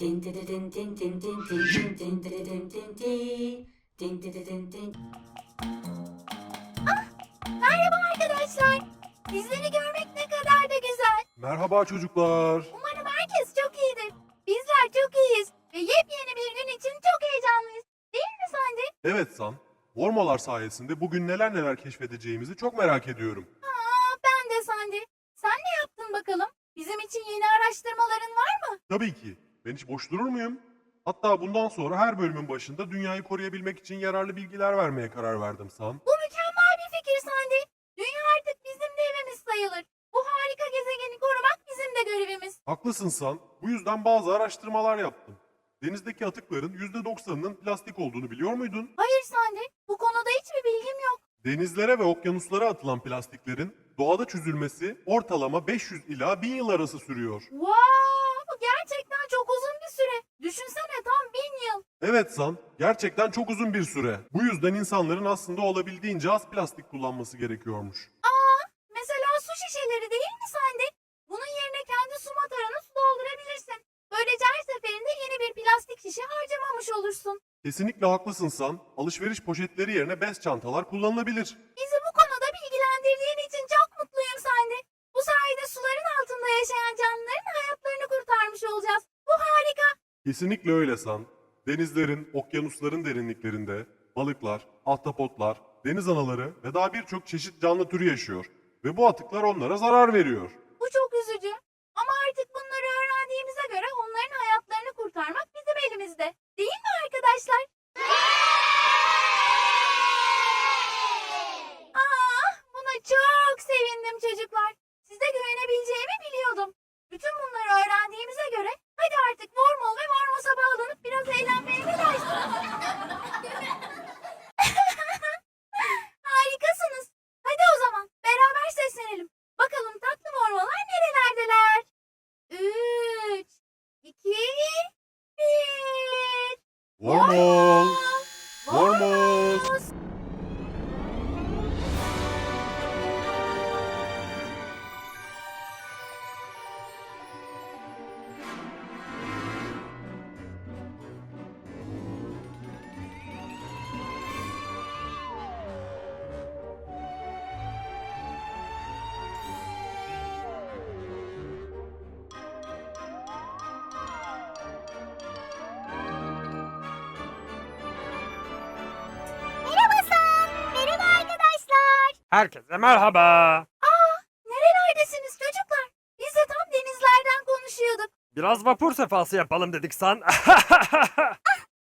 Din di di din din din din din din din di di din din di. Din di di din din. Merhaba arkadaşlar. Sizleri görmek ne kadar da güzel. Merhaba çocuklar. Umarım herkes çok iyidir. Bizler çok iyiyiz ve yepyeni bir gün için çok heyecanlıyız. Değil mi Sandy? Evet San. Wormolar sayesinde bugün neler neler keşfedeceğimizi çok merak ediyorum. Aa, ben de Sandy. Sen ne yaptın bakalım? Bizim için yeni araştırmaların var mı? Tabii ki. Ben hiç boş durur muyum? Hatta bundan sonra her bölümün başında dünyayı koruyabilmek için yararlı bilgiler vermeye karar verdim San. Bu mükemmel bir fikir Sandy. Dünya artık bizim de evimiz sayılır. Bu harika gezegeni korumak bizim de görevimiz. Haklısın San. Bu yüzden bazı araştırmalar yaptım. Denizdeki atıkların %90'ının plastik olduğunu biliyor muydun? Hayır Sandy, bu konuda hiçbir bilgim yok. Denizlere ve okyanuslara atılan plastiklerin doğada çözülmesi ortalama 500 ila 1000 yıl arası sürüyor. Wow, bu gerçekten çok uzun bir süre. Düşünsene tam bin yıl. Evet San, gerçekten çok uzun bir süre. Bu yüzden insanların aslında olabildiğince az plastik kullanması gerekiyormuş. Aa, mesela su şişeleri değil mi Sandy? Bunun yerine kendi su matarana su doldurabilirsin. Böylece her seferinde yeni bir plastik şişe harcamamış olursun. Kesinlikle haklısın San. Alışveriş poşetleri yerine bez çantalar kullanılabilir. Bizi bu konuda bilgilendirdiğin için çok mutluyum Sandy. Bu sayede suların altında yaşayan canlıların hayatlarını kurtarmış olacağız. Kesinlikle öyle San. Denizlerin, okyanusların derinliklerinde balıklar, ahtapotlar, deniz anaları ve daha birçok çeşit canlı türü yaşıyor. Ve bu atıklar onlara zarar veriyor. Bu çok üzücü. Ama artık bunları öğrendiğimize göre onların hayatlarını kurtarmak bizim elimizde. Değil mi arkadaşlar? Aa, buna çok sevindim çocuklar. Size güvenebileceğimi biliyordum. Bütün bunları öğrendiğimize göre hadi artık Vormol ve Vormos'a bağlanıp biraz eğlenmeye ne dersiniz? Harikasınız. Hadi o zaman beraber seslenelim. Bakalım tatlı mormalar nerelerdeler? Üç, iki, bir. Herkese merhaba. Aa, nerelerdesiniz çocuklar? Biz de tam denizlerden konuşuyorduk. Biraz vapur sefası yapalım dedik san.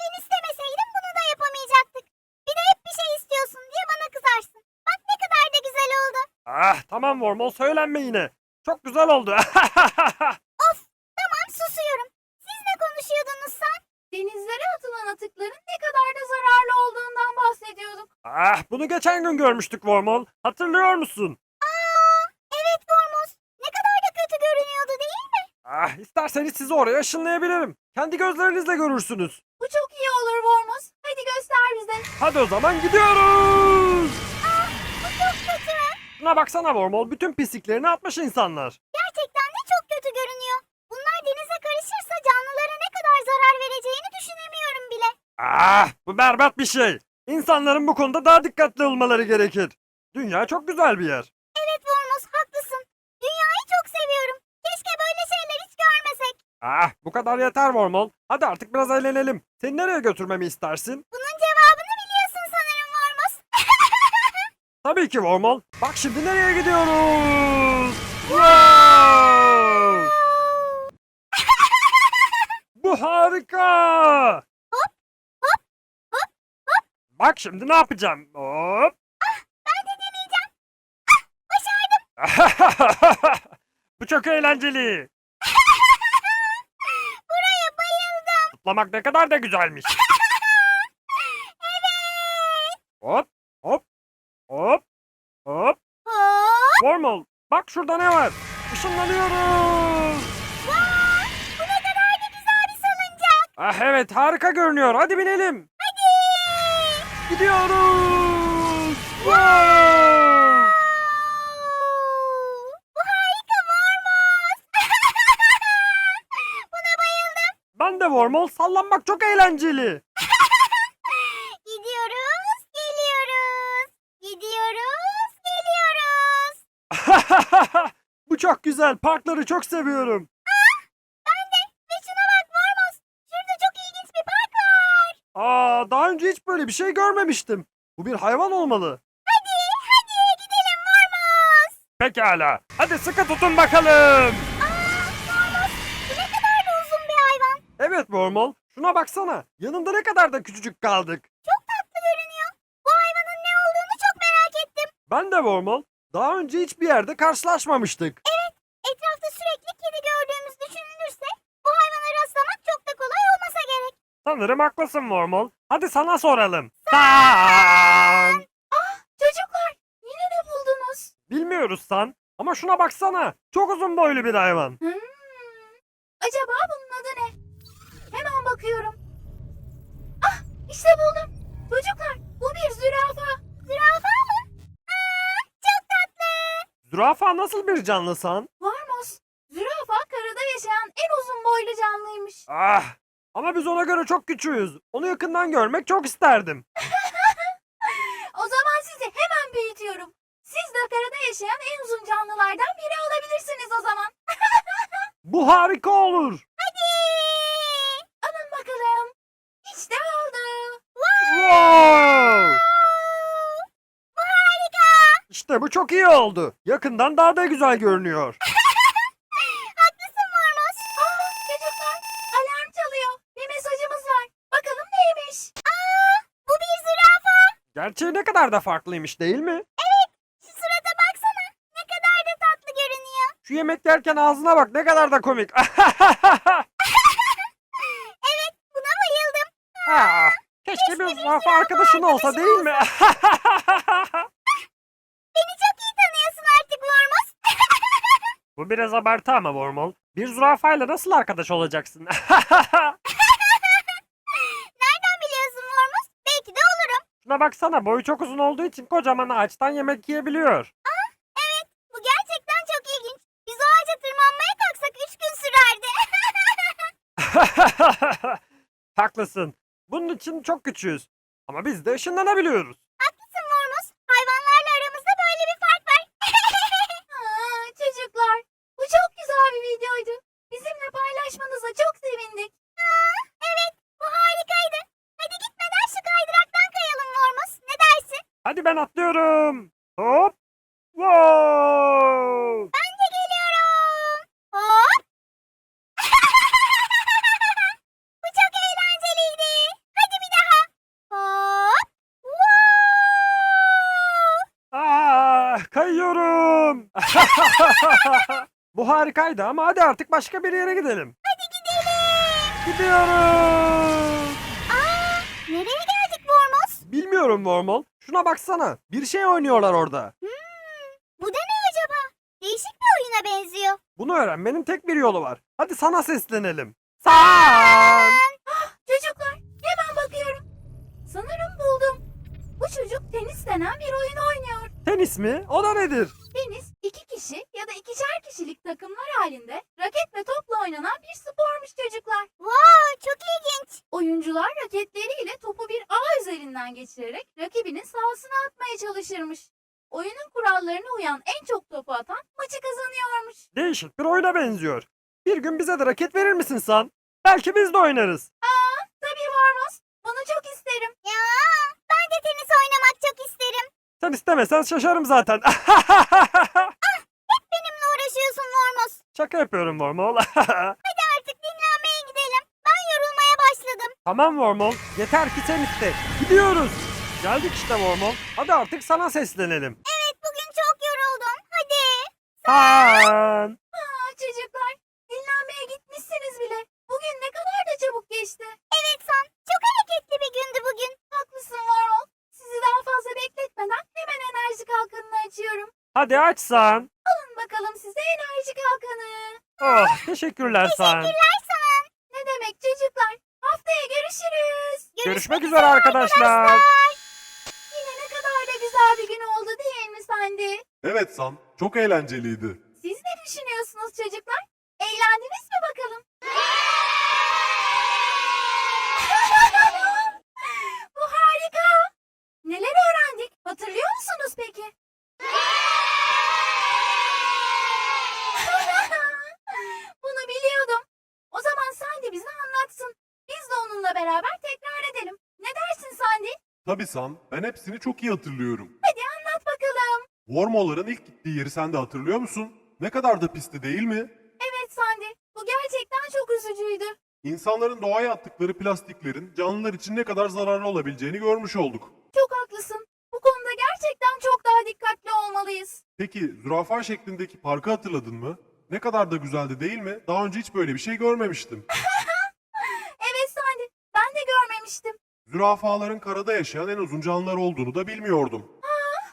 Ben istemeseydin bunu da yapamayacaktık. Bir de hep bir şey istiyorsun diye bana kızarsın. Bak ne kadar da güzel oldu. ah tamam Wormol söylenme yine. Çok güzel oldu. Tamam susuyorum. Siz ne konuşuyordunuz sen? Denizlere atılan atıkların ne kadar da zararlı olduğundan bahsediyorduk. ah bunu geçen gün görmüştük Wormol. Hatırlıyor musun? Aa, evet Gormuz. Ne kadar da kötü görünüyordu değil mi? Ah isterseniz sizi oraya ışınlayabilirim. Kendi gözlerinizle görürsünüz. Bu çok iyi olur Gormuz. Hadi göster bize. Hadi o zaman gidiyoruz. Bu çok kötü. Şuna baksana Wormol bütün pisliklerini atmış insanlar. Gerçekten de çok kötü görünüyor. Ah bu berbat bir şey. İnsanların bu konuda daha dikkatli olmaları gerekir. Dünya çok güzel bir yer. Evet Gormuz haklısın. Dünyayı çok seviyorum. Keşke böyle şeyler hiç görmesek. Ah bu kadar yeter Wormol. Hadi artık biraz eğlenelim. Seni nereye götürmemi istersin? Bunun cevabını biliyorsun sanırım Gormuz. Tabii ki Wormol. Bak şimdi nereye gidiyoruz? Wow! Bu harika. Hop, hop, hop, hop. Bak şimdi ne yapacağım? Hop. Ben de deneyeceğim. Ah, başardım. Bu çok eğlenceli. Buraya bayıldım. Zıplamak ne kadar da güzelmiş. Evet. Hop hop hop hop. Hop. Wormol bak şurada ne var? Işınlanıyoruz. Vay, bu ne kadar da güzel bir salıncak. Ah evet harika görünüyor. Hadi binelim. Gidiyoruz. Wow! Bu harika Vormuz. Buna bayıldım. Ben Ben de Wormhole sallanmak çok eğlenceli. Gidiyoruz, geliyoruz. Gidiyoruz, geliyoruz. Bu çok güzel. Parkları çok seviyorum. Ben de. Ve şuna bak Vormos. Şurada çok ilginç bir park var. Aa, daha önce hiç böyle bir şey görmemiştim. Bu bir hayvan olmalı. Hadi, hadi gidelim Vormos. Pekala. Hadi sıkı tutun bakalım. Aa, Vormos. Bu ne kadar da uzun bir hayvan. Evet Wormhole. Şuna baksana. Yanında ne kadar da küçücük kaldık. Çok tatlı görünüyor. Bu hayvanın ne olduğunu çok merak ettim. Ben de Wormhole. Daha önce hiçbir yerde karşılaşmamıştık. Etrafta sürekli kedi gördüğümüz Sanırım haklısın Wormhole. Hadi sana soralım. San. Çocuklar yine ne buldunuz? Bilmiyoruz San. Ama şuna baksana. Çok uzun boylu bir hayvan. Hmm. Acaba bunun adı ne? Hemen bakıyorum. Ah işte buldum. Çocuklar bu bir zürafa. Zürafa mı? Aa, çok tatlı. Zürafa nasıl bir canlı San? Varmos. Zürafa karada yaşayan en uzun boylu canlıymış. Ah. Ama biz ona göre çok küçüğüz. Onu yakından görmek çok isterdim. O zaman sizi hemen büyütüyorum. Siz de karada yaşayan en uzun canlılardan biri olabilirsiniz o zaman. Bu harika olur. Hadi. Alın bakalım. İşte oldu. Wow! Bu harika. İşte bu çok iyi oldu. Yakından daha da güzel görünüyor. Gerçeği ne kadar da farklıymış değil mi? Şu surata baksana. Ne kadar da tatlı görünüyor. Şu yemek yerken ağzına bak ne kadar da komik. Evet buna bayıldım. Ah, Keşke bir zürafa arkadaşın olsa değil mi? Beni çok iyi tanıyorsun artık Mormos. Bu biraz abartı ama Wormhole. Bir zürafayla nasıl arkadaş olacaksın? Nereden biliyorsun Mormos? Belki de olurum. Şuna baksana boyu çok uzun olduğu için kocaman ağaçtan yemek yiyebiliyor. Evet bu gerçekten çok ilginç. Biz o ağaca tırmanmaya kalksak 3 gün sürerdi. Haklısın. Bunun için çok küçüğüz. Ama biz de ışınlanabiliyoruz. Hadi ben atlıyorum. Hop. Wow. Ben de geliyorum. Hop. bu çok eğlenceliydi. Hadi bir daha. Hop. Wow. Ah, kayıyorum. Bu harikaydı ama hadi artık başka bir yere gidelim. Hadi gidelim. Gidiyoruz. Aa, nereye geldik Mormos? Bilmiyorum Wormhole. Şuna baksana. Bir şey oynuyorlar orada. Hmm, bu da ne acaba? Değişik bir oyuna benziyor. Bunu öğrenmenin tek bir yolu var. Hadi sana seslenelim. San. Çocuklar hemen bakıyorum. Sanırım buldum. Bu çocuk tenis denen bir oyun oynuyor. Tenis mi? O da nedir? Tenis iki kişi ya da ikişer kişilik takımlar halinde raket ve topla oynanan bir spormuş çocuklar. Vay çok ilginç. Oyuncular raketleriyle topu bir ağ üzerinden geçirerek rakibinin sahasına atmaya çalışırmış. Oyunun kurallarına uyan en çok topu atan maçı kazanıyormuş. Değişik bir oyuna benziyor. Bir gün bize de raket verir misin San? Belki biz de oynarız. Tabii Varmos. Bunu çok isterim. Ya ben de tenis oynamak çok isterim. Sen istemesen şaşarım zaten. Benimle uğraşıyorsun Varmos. Şaka yapıyorum Wormhole. Hadi artık dinlenmeye gidelim. Ben yorulmaya başladım. tamam Wormhole. Yeter ki sen iste. Gidiyoruz. Geldik işte Wormhole. Hadi artık sana seslenelim. Evet bugün çok yoruldum. Hadi. San. Aa, çocuklar dinlenmeye gitmişsiniz bile. Bugün ne kadar da çabuk geçti. Evet San. Çok hareketli bir gündü bugün. Haklısın Varol. Sizi daha fazla bekletmeden hemen enerji kalkanını açıyorum. Hadi aç San. Alın bakalım size enerji kalkanı. Oh, teşekkürler San. Teşekkürler sana. Ne demek çocuklar. Haftaya görüşürüz. Görüşmek üzere arkadaşlar. Yine ne kadar da güzel bir gün oldu değil mi Sandy? Evet Sam, çok eğlenceliydi. Siz ne düşünüyorsunuz çocuklar? Eğlendiniz mi bakalım? Bu harika. Neler öğrendik? Hatırlıyor musunuz peki? Bunu biliyordum. O zaman Sandy bize anlatsın. Biz de onunla beraber tekrar edelim. Ne dersin Sandy? Tabii Sam, ben hepsini çok iyi hatırlıyorum. Wormo'ların ilk gittiği yeri sen de hatırlıyor musun? Ne kadar da pisti değil mi? Evet Sandy, bu gerçekten çok üzücüydü. İnsanların doğaya attıkları plastiklerin canlılar için ne kadar zararlı olabileceğini görmüş olduk. Çok haklısın. Bu konuda gerçekten çok daha dikkatli olmalıyız. Peki zürafa şeklindeki parkı hatırladın mı? Ne kadar da güzeldi değil mi? Daha önce hiç böyle bir şey görmemiştim. Evet Sandy, ben de görmemiştim. Zürafaların karada yaşayan en uzun canlılar olduğunu da bilmiyordum.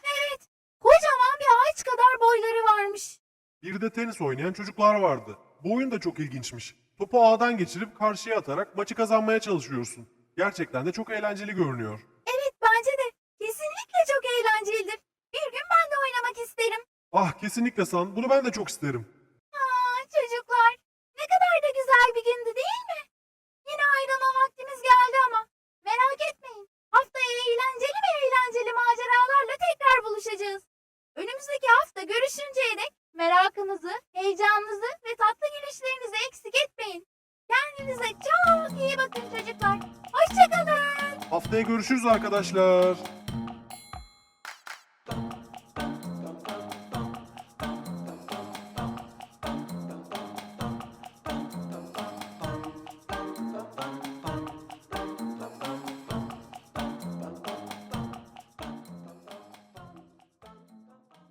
Evet, kocaman bir ağaç kadar boyları varmış. Bir de tenis oynayan çocuklar vardı. Bu oyun da çok ilginçmiş. Topu ağdan geçirip karşıya atarak maçı kazanmaya çalışıyorsun. Gerçekten de çok eğlenceli görünüyor. Evet, bence de. Kesinlikle çok eğlencelidir. Bir gün ben de oynamak isterim. Ah kesinlikle San, bunu ben de çok isterim. Haftaya görüşürüz arkadaşlar.